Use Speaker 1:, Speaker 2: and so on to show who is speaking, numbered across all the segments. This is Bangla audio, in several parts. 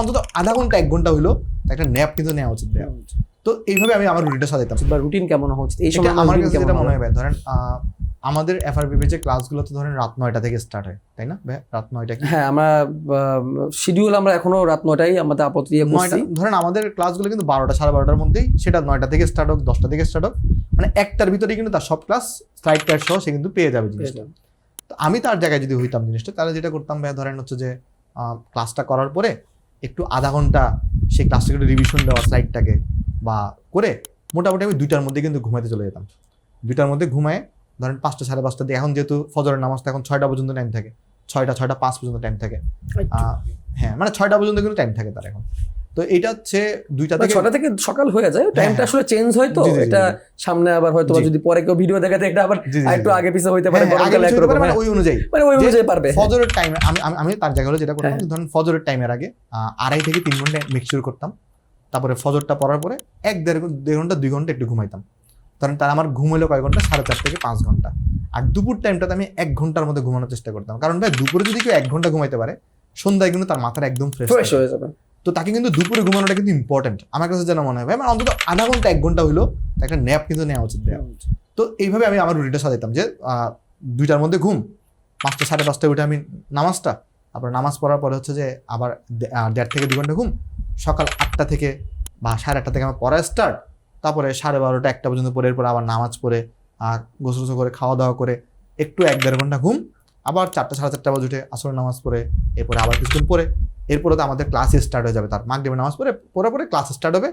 Speaker 1: অন্তত আধা ঘণ্টা এক ঘণ্টা হইল একটা ন্যাপ কিন্তু নেওয়া উচিত তো এইভাবে আমি আমার রুটিনটা সাজাইতাম।
Speaker 2: বা রুটিন কেমন হওয়া উচিত? এই সময়
Speaker 1: আমার কাছে যেটা মনে হয় ভাই ধরেন আমাদের এফআরবিপি যে ক্লাসগুলো তো ধরেন রাত নয়টা থেকে স্টার্ট হয় তাই না ভাই রাত নয়টা
Speaker 2: হ্যাঁ আমরা শিডিউল আমরা এখনও রাত নটাই আমাদের আপাতত ইয়ে
Speaker 1: নয়টা
Speaker 2: করছি।
Speaker 1: ধরেন আমাদের ক্লাসগুলো কিন্তু বারোটা সাড়ে বারোটার মধ্যেই সেটা নয়টা থেকে স্টার্ট হোক দশটা থেকে স্টার্ট হোক মানে একটার ভিতরে কিন্তু তার সব ক্লাস স্লাইড টাইড সহ সে কিন্তু পেয়ে যাবে জিনিসটা। তো আমি তার জায়গায় যদি হইতাম জিনিসটা তাহলে যেটা করতাম ভাই ধরেন হচ্ছে যে ক্লাসটা করার পরে একটু আধা ঘণ্টা সেই ক্লাসটাকে একটু রিভিশন দেওয়া স্লাইডটাকে বা করে মোটামুটি আমি দুইটার মধ্যে কিন্তু ঘুমাইতে চলে যেতাম। দুইটার মধ্যে ঘুমায় ধরেন পাঁচটা সাড়ে পাঁচটা দিয়ে এখন যেহেতু ফজরের নামাজটা এখন ছয়টা পর্যন্ত টাইম থাকে। ছয়টা ছয়টা পাঁচ পর্যন্ত টাইম থাকে। আহ, হ্যাঁ মানে ছয়টা পর্যন্ত কিন্তু টাইম থাকে তার এখন। তো এটা হচ্ছে দুইটা থেকে
Speaker 2: ছটা থেকে সকাল হয়ে যায় টাইমটা
Speaker 1: হ্যাঁ।
Speaker 2: আসলে চেঞ্জ হয় তো এটা সামনে আবার হয়তো যদি পরে কেউ ভিডিও দেখাতে এটা আবার একটু আগে পিছে হইতে পারে
Speaker 1: হ্যাঁ, হ্যাঁ, মানে
Speaker 2: হ্যাঁ।
Speaker 1: ওই অনুযায়ী।
Speaker 2: মানে ওই অনুযায়ী পারবে। হ্যাঁ।
Speaker 1: ফজরের টাইমে আমি আমি তার জায়গা হলো যেটা করতাম
Speaker 2: হ্যাঁ।
Speaker 1: ধরেন ফজরের টাইমের আগে আড়াই থেকে তিন ঘণ্টা মিক্সচার করতাম। তারপরে ফজরটা পড়ার পরে এক দেড় ঘণ্টা দেড় ঘণ্টা দুই ঘণ্টা একটু ঘুমাইতাম। কারণ তার আমার ঘুম হলো কয় ঘণ্টা? সাড়ে চার থেকে পাঁচ ঘণ্টা। আর দুপুর টাইমটাতে আমি এক ঘণ্টার মধ্যে ঘুমানোর চেষ্টা করতাম। কারণ ভাই দুপুরে যদি কেউ এক ঘণ্টা ঘুমাইতে পারে সন্ধ্যায় কিন্তু তার মাথাটা একদম ফ্রেশ
Speaker 2: হয়ে যাবে।
Speaker 1: তো তাকে কিন্তু দুপুরে ঘুমানোটা কিন্তু ইম্পর্টেন্ট আমার কাছে যেন মনে হয় ভাই আমার অন্তত আধা ঘণ্টা এক ঘণ্টা হইল একটা ন্যাপ কিন্তু নেওয়া উচিত ভাইয়া। তো এইভাবে আমি আমার রুটিনটা সাজাইতাম যে দুইটার মধ্যে ঘুম পাঁচটা সাড়ে পাঁচটায় উঠে আমি নামাজটা আবার নামাজ পড়ার পরে হচ্ছে যে আবার দেড় থেকে দু ঘণ্টা ঘুম সকাল আটটা থেকে বা সাড়ে আটটা থেকে আমার পড়া স্টার্ট তারপরে সাড়ে বারোটা একটা পর্যন্ত পরে এরপর আবার নামাজ পড়ে আর গোসল করে খাওয়া দাওয়া করে একটু এক দেড় ঘণ্টা ঘুম আবার চারটা সাড়ে চারটা বাজে উঠে আসর নামাজ পড়ে এরপরে আবার কিছুক্ষণ পরে এরপরে তো আমাদের ক্লাস স্টার্ট হয়ে যাবে। তার মাগরিবের নামাজ পড়ে পরে পরে ক্লাস স্টার্ট হবে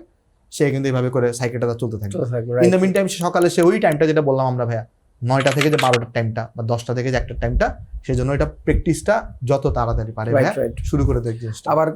Speaker 1: সে কিন্তু এইভাবে করে সাইকেলটা চলতে
Speaker 2: থাকে
Speaker 1: ইন দ্য মিন টাইম সকালে সে ওই টাইমটা যেটা বললাম আমরা ভাইয়া নয়টা থেকে যে বারোটার টাইমটা বা দশটা থেকে যে একটা টাইমটা সেই জন্য এটা প্র্যাকটিসটা যত তাড়াতাড়ি পারে ভাইয়া শুরু করে দেয় জিনিসটা
Speaker 2: আবার